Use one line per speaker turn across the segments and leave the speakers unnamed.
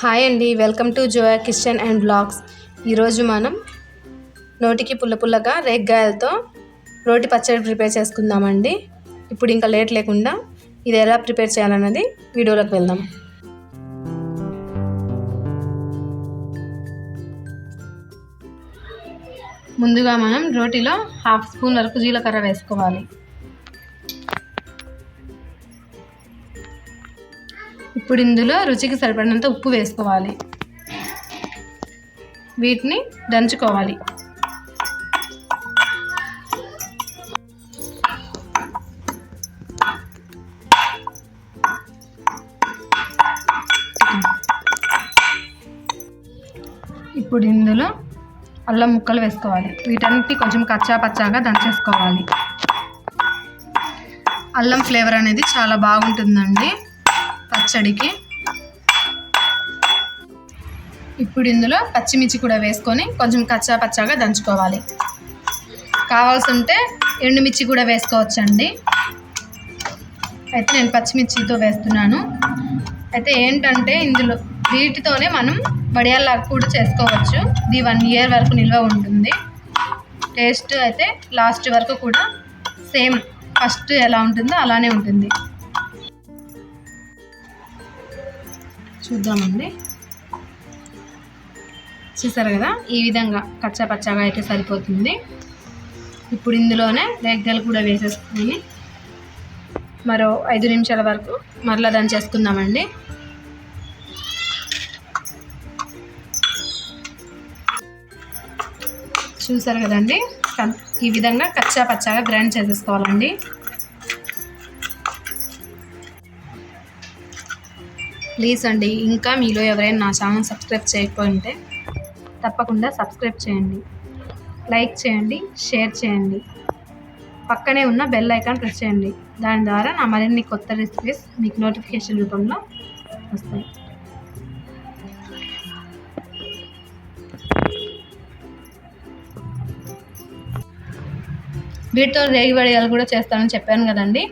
Hi అండి welcome to Zoya kitchen and blogs. ఈరోజు మనం నోటికి పుల్ల పుల్లగా రేగ్గాయలతో రోటి పచ్చడి ప్రిపేర్ చేసుకుందామండి. ఇప్పుడు ఇంకా లేట్ లేకుండా ఇది ఎలా ప్రిపేర్ చేయాలన్నది వీడియోలోకి వెళ్దాం. ముందుగా మనం రోటిలో హాఫ్ స్పూన్ వరకు జీలకర్ర వేసుకోవాలి. ఇప్పుడు ఇందులో రుచికి సరిపడినంత ఉప్పు వేసుకోవాలి. వీటిని దంచుకోవాలి. ఇప్పుడు ఇందులో అల్లం ముక్కలు వేసుకోవాలి. వీటన్నిటి కొంచెం కచ్చా పచ్చాగా దంచేసుకోవాలి. అల్లం ఫ్లేవర్ అనేది చాలా బాగుంటుందండి. పచ్చడికి. ఇప్పుడు ఇందులో పచ్చిమిర్చి కూడా వేసుకొని కొంచెం కచ్చా పచ్చాగా దంచుకోవాలి. కావాల్సి ఉంటే ఎండుమిర్చి కూడా వేసుకోవచ్చండి. అయితే నేను పచ్చిమిర్చితో వేస్తున్నాను. అయితే ఏంటంటే ఇందులో వీటితోనే మనం వడియాల్లాగా కూడా చేసుకోవచ్చు. ఇది వన్ ఇయర్ వరకు నిల్వ ఉంటుంది. టేస్ట్ అయితే లాస్ట్ వరకు కూడా సేమ్ ఫస్ట్ ఎలా ఉంటుందో అలానే ఉంటుంది. చూద్దామండి. చూసారు కదా? ఈ విధంగా కచ్చా పచ్చాగా అయితే సరిపోతుంది. ఇప్పుడు ఇందులోనే రెగ్గలు కూడా వేసేసుకుని మరో ఐదు నిమిషాల వరకు మరలా దంచేసుకుందామండి చూసారు కదండి? ఈ విధంగా కచ్చా పచ్చాగా గ్రైండ్ చేసేసుకోవాలండి. ప్లీజ్ అండి ఇంకా మీలో ఎవరైనా నా ఛానల్ సబ్స్క్రైబ్ చేయకపోయింటే తప్పకుండా సబ్స్క్రైబ్ చేయండి. లైక్ చేయండి షేర్ చేయండి. పక్కనే ఉన్న బెల్ ఐకాన్ ప్రెస్ చేయండి. దాని ద్వారా నా మరిన్ని కొత్త రెసిపీస్ మీకు నోటిఫికేషన్ రూపంలో వస్తాయి. వీటితో రేగి వడియాలు కూడా చేస్తానని చెప్పాను కదండి.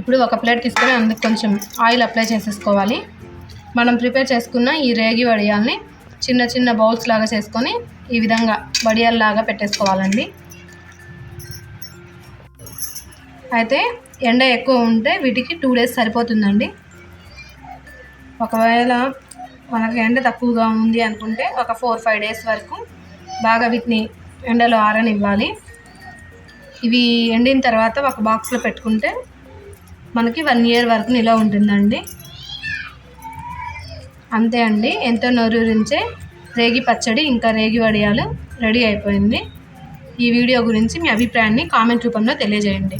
ఇప్పుడు ఒక ప్లేట్ తీసుకొని అందుకు కొంచెం ఆయిల్ అప్లై చేసేసుకోవాలి. మనం ప్రిపేర్ చేసుకున్న ఈ రేగి వడియాల్ని చిన్న చిన్న బౌల్స్ లాగా చేసుకొని ఈ విధంగా వడియాల్లాగా పెట్టేసుకోవాలండి. అయితే ఎండ ఎక్కువ ఉంటే వీటికి టూ డేస్ సరిపోతుందండి. ఒకవేళ మనకి ఎండ తక్కువగా ఉంది అనుకుంటే ఒక ఫోర్ ఫైవ్ డేస్ వరకు బాగా వీటిని ఎండలో ఆరనివ్వాలి. ఇవి ఎండిన తర్వాత ఒక బాక్స్లో పెట్టుకుంటే మనకి వన్ ఇయర్ వరకు నిలవ ఉంటుందండి. అంతే అండి. ఎంతో నోరూరించే రేగి పచ్చడి ఇంకా రేగి వడియాలు రెడీ అయిపోయింది. ఈ వీడియో గురించి మీ అభిప్రాయాన్ని కామెంట్ రూపంలో తెలియజేయండి.